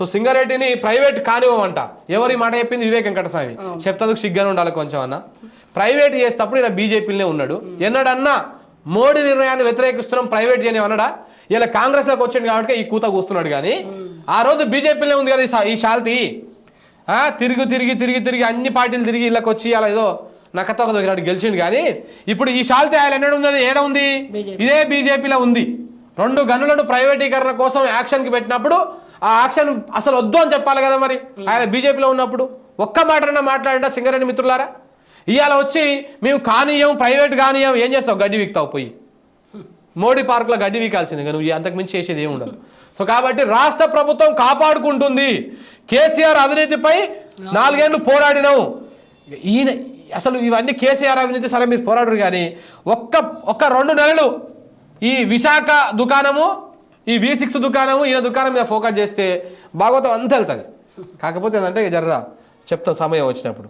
So సింగరేటిని private కానివ్వమంట. ఎవరి మాట చెప్పింది వివేక్ వెంకటస్వామి. చెప్తాదుకు సిగ్గానే ఉండాలి కొంచెం అన్న. ప్రైవేట్ చేసేటప్పుడు ఈయన బీజేపీలోనే ఉన్నాడు. ఎన్నడన్నా మోడీ నిర్ణయాన్ని వ్యతిరేకిస్తున్నాం ప్రైవేట్ చేయని అన్నాడా? ఇలా కాంగ్రెస్లోకి వచ్చింది కాబట్టి ఈ కూత కూస్తున్నాడు కానీ ఆ రోజు బీజేపీలో ఉంది కదా ఈ శాల్తీ. ఆ, తిరిగి తిరిగి తిరిగి తిరిగి అన్ని పార్టీలు తిరిగి ఇళ్ళకి వచ్చి అలా ఏదో నక్కతో దొరికినట్టు గెలిచిండు కానీ ఇప్పుడు ఈ శాల్తీ ఆయన ఎన్నడ ఉంది ఏడ ఉంది. ఇదే బీజేపీలో ఉంది. రెండు గనులను ప్రైవేటీకరణ కోసం యాక్షన్కి పెట్టినప్పుడు ఆ యాక్షన్ అసలు వద్దు అని చెప్పాలి కదా మరి. ఆయన బీజేపీలో ఉన్నప్పుడు ఒక్క మాటన్నా మాట్లాడినా సింగరేణి మిత్రులారా. ఇవాళ వచ్చి మేము కానీయం ప్రైవేట్ కానీయం ఏం చేస్తావు? గడ్డి వీక్తావు పోయి. మోడీ పార్కులో గడ్డి వీకాల్సిందిగా నువ్వు అంతకుమించి చేసేది ఏమి ఉండదు. సో కాబట్టి రాష్ట్ర ప్రభుత్వం కాపాడుకుంటుంది. కేసీఆర్ అవినీతిపై నాలుగేళ్ళు పోరాడినావు. ఈయన అసలు ఇవన్నీ కేసీఆర్ అవినీతి సరే మీరు పోరాడరు కానీ ఒక్క ఒక్క రెండు నెలలు ఈ విశాఖ దుకాణము ఈ వి సిక్స్ దుకాణము ఈయన దుకాణం మీద ఫోకస్ చేస్తే భాగవతం అంత వెళ్తుంది. కాకపోతే ఏంటంటే జర్రా చెప్తా సమయం వచ్చినప్పుడు.